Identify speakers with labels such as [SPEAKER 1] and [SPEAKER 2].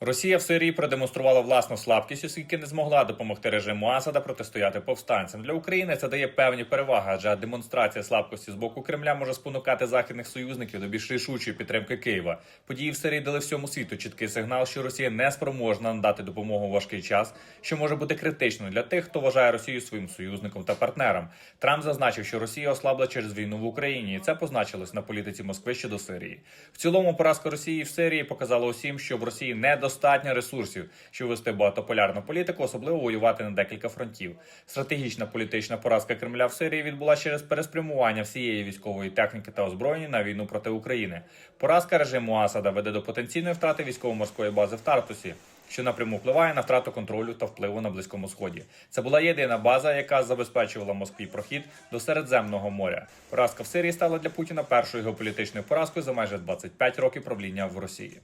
[SPEAKER 1] Росія в Сирії продемонструвала власну слабкість, оскільки не змогла допомогти режиму Асада протистояти повстанцям. Для України це дає певні переваги, адже демонстрація слабкості з боку Кремля може спонукати західних союзників до більш рішучої підтримки Києва. Події в Сирії дали всьому світу чіткий сигнал, що Росія не спроможна надати допомогу у важкий час, що може бути критичною для тих, хто вважає Росію своїм союзником та партнером. Трамп зазначив, що Росія ослабла через війну в Україні, і це позначилось на політиці Москви щодо Сирії. В цілому поразка Росії в Сирії показала усім, що в Росії недостатньо ресурсів, щоб вести багатополярну політику, особливо воювати на декілька фронтів. Стратегічна політична поразка Кремля в Сирії відбулася через переспрямування всієї військової техніки та озброєння на війну проти України. Поразка режиму Асада веде до потенційної втрати військово-морської бази в Тартусі. Що напряму впливає на втрату контролю та впливу на близькому сході. Це була єдина база, яка забезпечувала Москві прохід до Середземного моря. Поразка в Сирії стала для Путіна першою геополітичною поразкою за майже 25 років правління в Росії.